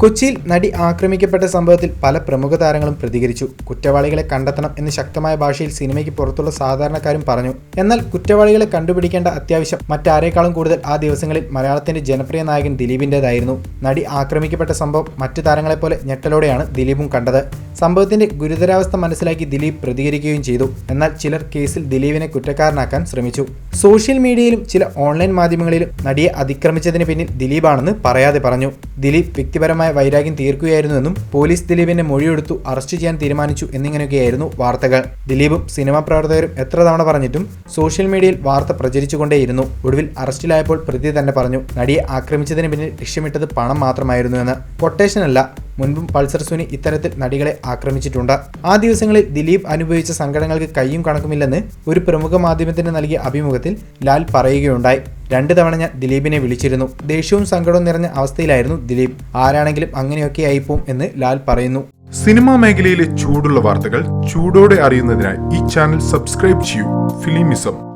കൊച്ചിയിൽ നടി ആക്രമിക്കപ്പെട്ട സംഭവത്തിൽ പല പ്രമുഖ താരങ്ങളും പ്രതികരിച്ചു. കുറ്റവാളികളെ കണ്ടെത്തണം എന്ന് ശക്തമായ ഭാഷയിൽ സിനിമയ്ക്ക് പുറത്തുള്ള സാധാരണക്കാരും പറഞ്ഞു. എന്നാൽ കുറ്റവാളികളെ കണ്ടുപിടിക്കേണ്ട അത്യാവശ്യം മറ്റാരേക്കാളും കൂടുതൽ ആ ദിവസങ്ങളിൽ മലയാളത്തിന്റെ ജനപ്രിയ നായകൻ ദിലീപിന്റേതായിരുന്നു. നടി ആക്രമിക്കപ്പെട്ട സംഭവം മറ്റു താരങ്ങളെപ്പോലെ ഞെട്ടലോടെയാണ് ദിലീപും കണ്ടത്. സംഭവത്തിന്റെ ഗുരുതരാവസ്ഥ മനസ്സിലാക്കി ദിലീപ് പ്രതികരിക്കുകയും ചെയ്തു. എന്നാൽ ചിലർ കേസിൽ ദിലീപിനെ കുറ്റക്കാരനാക്കാൻ ശ്രമിച്ചു. സോഷ്യൽ മീഡിയയിലും ചില ഓൺലൈൻ മാധ്യമങ്ങളിലും നടിയെ അതിക്രമിച്ചതിന് പിന്നിൽ ദിലീപാണെന്ന് പറയാതെ പറഞ്ഞു. ദിലീപ് വ്യക്തിപരമായ വൈരാഗ്യം തീർക്കുകയായിരുന്നുവെന്നും പോലീസ് ദിലീപിന്റെ മൊഴിയെടുത്തു അറസ്റ്റ് ചെയ്യാൻ തീരുമാനിച്ചു എന്നിങ്ങനെയൊക്കെയായിരുന്നു വാർത്തകൾ. ദിലീപും സിനിമാ പ്രവർത്തകരും എത്ര തവണ പറഞ്ഞിട്ടും സോഷ്യൽ മീഡിയയിൽ വാർത്ത പ്രചരിച്ചുകൊണ്ടേയിരുന്നു. ഒടുവിൽ അറസ്റ്റിലായപ്പോൾ പ്രതി തന്നെ പറഞ്ഞു നടിയെ ആക്രമിച്ചതിന് പിന്നിൽ ലക്ഷ്യമിട്ടത് പണം മാത്രമായിരുന്നു മാത്രമായിരുന്നുവെന്ന് കൊട്ടേഷനല്ല മുൻപും പൾസർ സുനി ഇത്തരത്തിൽ നടികളെ ആക്രമിച്ചിട്ടുണ്ട്. ആ ദിവസങ്ങളിൽ ദിലീപ് അനുഭവിച്ച സങ്കടങ്ങൾക്ക് കയ്യും കണക്കുമില്ലെന്ന് ഒരു പ്രമുഖ മാധ്യമത്തിന് നൽകിയ അഭിമുഖത്തിൽ ലാൽ പറയുകയുണ്ടായി. രണ്ട് തവണ ഞാൻ ദിലീപിനെ വിളിച്ചിരുന്നു. ദേഷ്യവും സങ്കടവും നിറഞ്ഞ അവസ്ഥയിലായിരുന്നു ദിലീപ്. ആരാണെങ്കിലും അങ്ങനെയൊക്കെ ആയിപ്പോവും എന്ന് ലാൽ പറയുന്നു. സിനിമാ മേഖലയിലെ ചൂടുള്ള വാർത്തകൾ ചൂടോടെ അറിയുന്നതിനായി ഈ ചാനൽ സബ്സ്ക്രൈബ് ചെയ്യൂ. ഫിലിമിസം.